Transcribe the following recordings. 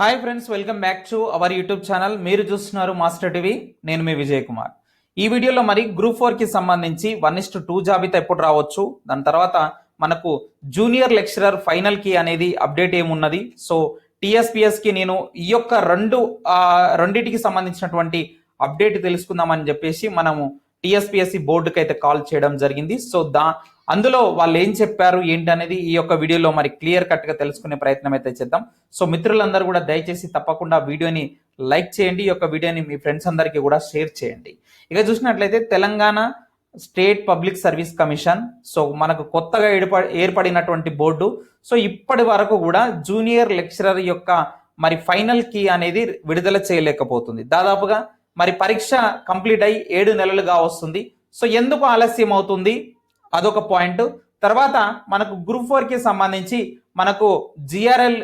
Hi friends welcome back to our YouTube channel మీరు చూస్తున్నారు master TV నేను మీ విజయ్ కుమార్. ఈ వీడియోలో మరి గ్రూప్ ఫోర్కి సంబంధించి వన్ ఇస్ టూ జాబితా ఎప్పుడు రావచ్చు? దాని తర్వాత మనకు జూనియర్ లెక్చరర్ ఫైనల్కి అనేది అప్డేట్ ఏమున్నది? సో టీఎస్పిఎస్కి నేను ఈ యొక్క రెండు రెండింటికి సంబంధించినటువంటి అప్డేట్ తెలుసుకుందామని చెప్పేసి మనము టిఎస్పిఎస్సి బోర్డుకి అయితే కాల్ చేయడం జరిగింది. సో దా అందులో వాళ్ళు ఏం చెప్పారు ఏంటి అనేది ఈ యొక్క వీడియోలో మరి క్లియర్ కట్గా తెలుసుకునే ప్రయత్నం అయితే చేద్దాం. సో మిత్రులందరూ కూడా దయచేసి తప్పకుండా వీడియోని లైక్ చేయండి ఈ యొక్క వీడియోని మీ ఫ్రెండ్స్ అందరికీ కూడా షేర్ చేయండి. ఇక చూసినట్లయితే Telangana state public service commission so మనకు కొత్తగా ఏర్ప ఏర్పడినటువంటి బోర్డు సో ఇప్పటి వరకు కూడా జూనియర్ లెక్చరర్ యొక్క మరి ఫైనల్ కీ అనేది విడుదల చేయలేకపోతుంది. దాదాపుగా మరి పరీక్ష కంప్లీట్ అయి ఏడు నెలలుగా వస్తుంది. సో ఎందుకు ఆలస్యం అవుతుంది? అదొక పాయింట్. తర్వాత మనకు గ్రూప్ ఫోర్కి సంబంధించి మనకు జిఆర్ఎల్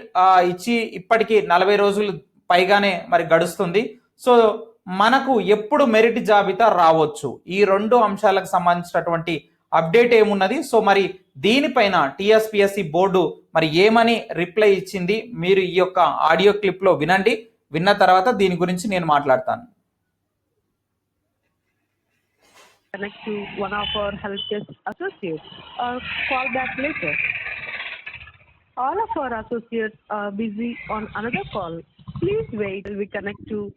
ఇచ్చి ఇప్పటికీ నలభై రోజులు పైగానే మరి గడుస్తుంది. సో మనకు ఎప్పుడు మెరిట్ జాబితా రావచ్చు? ఈ రెండు అంశాలకు సంబంధించినటువంటి అప్డేట్ ఏమున్నది? సో మరి దీనిపైన టిఎస్పిఎస్సి బోర్డు మరి ఏమని రిప్లై ఇచ్చింది? మీరు ఈ యొక్క ఆడియో క్లిప్లో వినండి. విన్న తర్వాత దీని గురించి నేను మాట్లాడతాను. connect to one of our help desk associates or call back later. All of our associates are busy on another call. Please wait till we connect to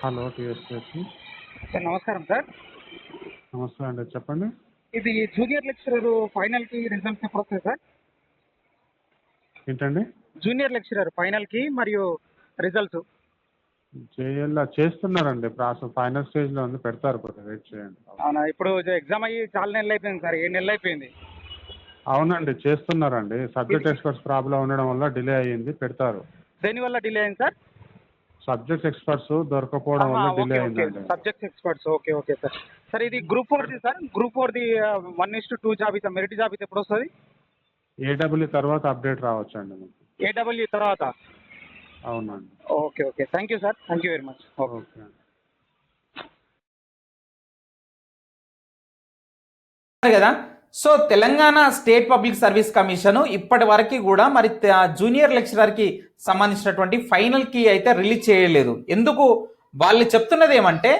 hello TSPSC sir నమస్కారం sir నమస్తే అండి చెప్పండి ఇది junior lecturer final కి results ఎప్పుడు వస్తాయి sir ఏంటండి junior lecturer ఫైనల్కి మరియు రిజల్ట్స్? జేఎల్ చేస్తున్నారండి ప్రాసెస్ ఫైనల్ స్టేజ్లో ఉంది పెడతారు కొద్దిగా వెయిట్ చేయండి. అవునా? ఇప్పుడు ఎగ్జామ్ అయ్యి చాలా నెలలు అయిపోయింది సార్ ఏడు నెలలు అయిపోయింది. అవునండి చేస్తున్నారండి. సబ్జెక్ట్ ఎక్స్పర్ట్స్ ప్రాబ్లం ఉండడం వల్ల డిలే అయ్యింది పెడతారు. దేనివల్ల డిలే అయింది సార్? సబ్జెక్ట్ ఎక్స్పర్ట్స్ దొరకపోవడం వల్ల డిలే అయిందండి. Subjects experts okay okay sir. Sir ఇది గ్రూప్ ఫోర్ది సార్? గ్రూప్ ఫోర్ది వన్ ఇస్ టూ జాబితా మెరిట్ జాబితా ఎప్పుడు వస్తుంది? ఏడబ్ల్యూ తర్వాత అప్డేట్ రావచ్చండి మీకు. ఏడబ్ల్యూ తర్వాత? అవునండి. Okay okay thank you sir thank you very much okay. కదా? So Telangana state public service commission ఇప్పటి వరకు కూడా మరి జూనియర్ లెక్చరర్కి సంబంధించినటువంటి ఫైనల్కి అయితే రిలీజ్ చేయలేదు. ఎందుకు? వాళ్ళు చెప్తున్నది ఏమంటే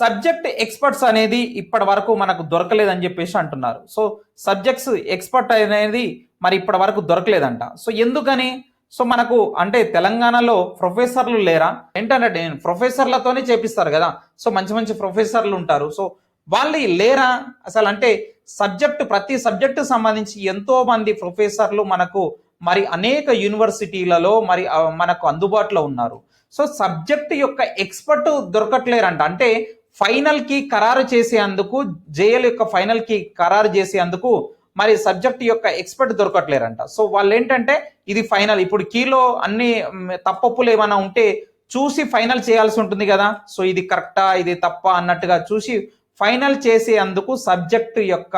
సబ్జెక్ట్ ఎక్స్పర్ట్స్ అనేది ఇప్పటి వరకు మనకు దొరకలేదని చెప్పేసి అంటున్నారు. సో సబ్జెక్ట్స్ ఎక్స్పర్ట్ అనేది మరి ఇప్పటి వరకు దొరకలేదంట. సో ఎందుకని? సో మనకు అంటే తెలంగాణలో ప్రొఫెసర్లు లేరా? ఏంటంటే నేను ప్రొఫెసర్లతోనే చేపిస్తారు కదా. సో మంచి మంచి ప్రొఫెసర్లు ఉంటారు. సో వాళ్ళు లేరా? అసలు అంటే సబ్జెక్టు ప్రతి సబ్జెక్టు సంబంధించి ఎంతో మంది ప్రొఫెసర్లు మనకు మరి అనేక యూనివర్సిటీలలో మరి మనకు అందుబాటులో ఉన్నారు. సో సబ్జెక్ట్ యొక్క ఎక్స్పర్ట్ దొరకట్లేరంట. అంటే ఫైనల్కి ఖరారు చేసేందుకు జేఎల్ యొక్క ఫైనల్కి ఖరారు చేసేందుకు మరి సబ్జెక్ట్ యొక్క ఎక్స్పర్ట్ దొరకట్లేరంట. సో వాళ్ళు ఏంటంటే ఇది ఫైనల్. ఇప్పుడు కీలో అన్ని తప్పప్పులు ఏమైనా ఉంటే చూసి ఫైనల్ చేయాల్సి ఉంటుంది కదా. సో ఇది కరెక్టా ఇది తప్ప అన్నట్టుగా చూసి ఫైనల్ చేసే అందుకు సబ్జెక్ట్ యొక్క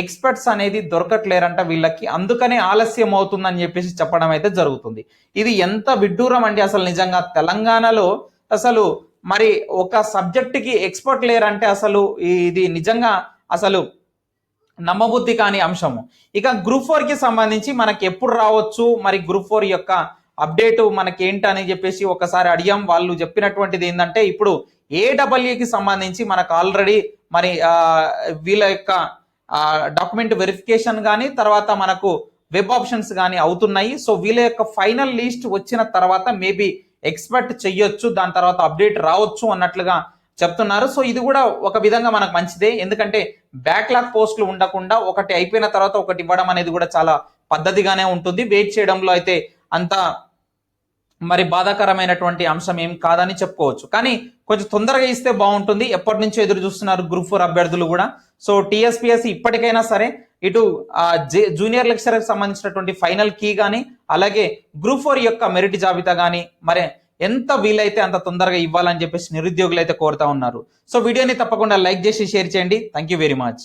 ఎక్స్పర్ట్స్ అనేది దొరకట్లేరంట వీళ్ళకి. అందుకనే ఆలస్యం అవుతుందని చెప్పేసి చెప్పడం అయితే జరుగుతుంది. ఇది ఎంత విడ్డూరం అండి అసలు నిజంగా. తెలంగాణలో అసలు మరి ఒక సబ్జెక్టుకి ఎక్స్పర్ట్ లేరంటే అసలు ఇది నిజంగా అసలు నమ్మబుద్ధి కాని అంశము. ఇక గ్రూప్ ఫోర్కి సంబంధించి మనకి ఎప్పుడు రావచ్చు? మరి గ్రూప్ ఫోర్ యొక్క అప్డేట్ మనకి ఏంటని చెప్పేసి ఒకసారి అడిగాం. వాళ్ళు చెప్పినటువంటిది ఏంటంటే ఇప్పుడు ఏడబ్ల్యూకి సంబంధించి మనకు ఆల్రెడీ మరి వీళ్ళ యొక్క డాక్యుమెంట్ వెరిఫికేషన్ కానీ తర్వాత మనకు వెబ్ ఆప్షన్స్ కానీ అవుతున్నాయి. సో వీళ్ళ యొక్క ఫైనల్ లిస్ట్ వచ్చిన తర్వాత మేబీ ఎక్స్పెక్ట్ చెయ్యొచ్చు. దాని తర్వాత అప్డేట్ రావచ్చు అన్నట్లుగా చెప్తున్నారు. సో ఇది కూడా ఒక విధంగా మనకు మంచిదే. ఎందుకంటే బ్యాక్లాగ్ పోస్టులు ఉండకుండా ఒకటి అయిపోయిన తర్వాత ఒకటి ఇవ్వడం అనేది కూడా చాలా పద్ధతిగానే ఉంటుంది. వెయిట్ చేయడంలో అయితే అంత మరి బాధాకరమైనటువంటి అంశం ఏం కాదని చెప్పుకోవచ్చు. కానీ కొంచెం తొందరగా ఇస్తే బాగుంటుంది. ఎప్పటి నుంచో ఎదురు చూస్తున్నారు గ్రూప్ ఫోర్ అభ్యర్థులు కూడా. సో టీఎస్పీఎస్సీ ఇప్పటికైనా సరే ఇటు జూనియర్ లెక్చరర్కి సంబంధించినటువంటి ఫైనల్ కీ కానీ అలాగే గ్రూప్ ఫోర్ యొక్క మెరిట్ జాబితా కానీ మరి ఎంత వీలైతే అంత తొందరగా ఇవ్వాలని చెప్పేసి నిరుద్యోగులు అయితే కోరుతా ఉన్నారు. సో వీడియోని తప్పకుండా లైక్ చేసి షేర్ చేయండి. Thank you very much